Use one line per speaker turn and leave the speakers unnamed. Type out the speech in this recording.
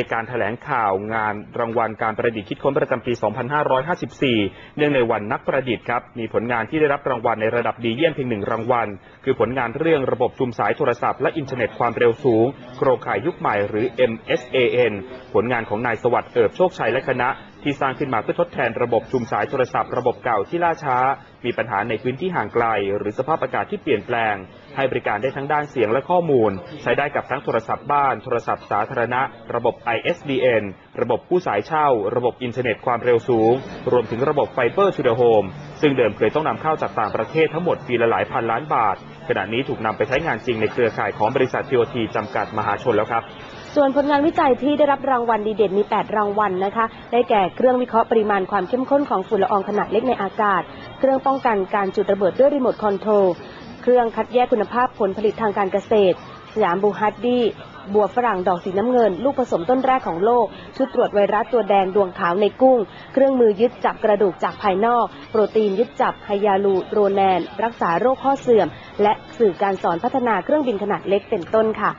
ในการถแถลงข่าวงานรางวัลการประดิษฐ์คิดค้นประจำปี 2554 เนื่องในวันนักประดิษฐ์ครับ มีผลงานที่ได้รับรางวัลในระดับดีเยี่ยมเพียงหนึ่งรางวัล คือผลงานเรื่องระบบจุมสายโทรศัพท์และอินเทอร์เน็ตความเร็วสูง โครงข่ายยุคใหม่หรือ MSAN ผลงานของนายสวัสดิ์เอิบโชคชัยและคณะที่สร้างขึ้นมาเพื่อทดแทนระบบชุมสายโทรศัพท์ระบบเก่าที่ล่าช้า มีปัญหาในพื้นที่ห่างไกล หรือสภาพอากาศที่เปลี่ยนแปลง ให้บริการได้ทั้งด้านเสียงและข้อมูล ใช้ได้กับทั้งโทรศัพท์บ้าน โทรศัพท์สาธารณะ ระบบ ISDN ระบบผู้สายเช่า ระบบอินเทอร์เน็ตความเร็วสูง รวมถึงระบบไฟเบอร์ทูเดอะโฮมซึ่งเดิมเคยต้องนำเข้าจากต่างประเทศทั้งหมดปีละหลายพันล้านบาท ขณะนี้ถูกนำไปใช้งานจริงในเครือข่ายของบริษัททีโอทีจำกัดมหาชนแล้วครับ
ส่วนผลงานวิจัยที่ได้รับรางวัลดีเด่นมี 8 รางวัลนะคะ ได้แก่เครื่องวิเคราะห์ปริมาณความเข้มข้นของฝุ่นละอองขนาดเล็กในอากาศ เครื่องป้องกันการจุดระเบิดด้วยรีโมทคอนโทรล เครื่องคัดแยกคุณภาพผลผลิตทางการเกษตร สยามบูฮัดดี้ บัวฝรั่งดอกสีน้ำเงิน ลูกผสมต้นแรกของโลก ชุดตรวจไวรัสตัวแดงดวงขาวในกุ้ง เครื่องมือยึดจับกระดูกจากภายนอก โปรตีนยึดจับไฮยาลูโรแนน รักษาโรคข้อเสื่อม และสื่อการสอนพัฒนาเครื่องบินขนาดเล็กเป็นต้นค่ะ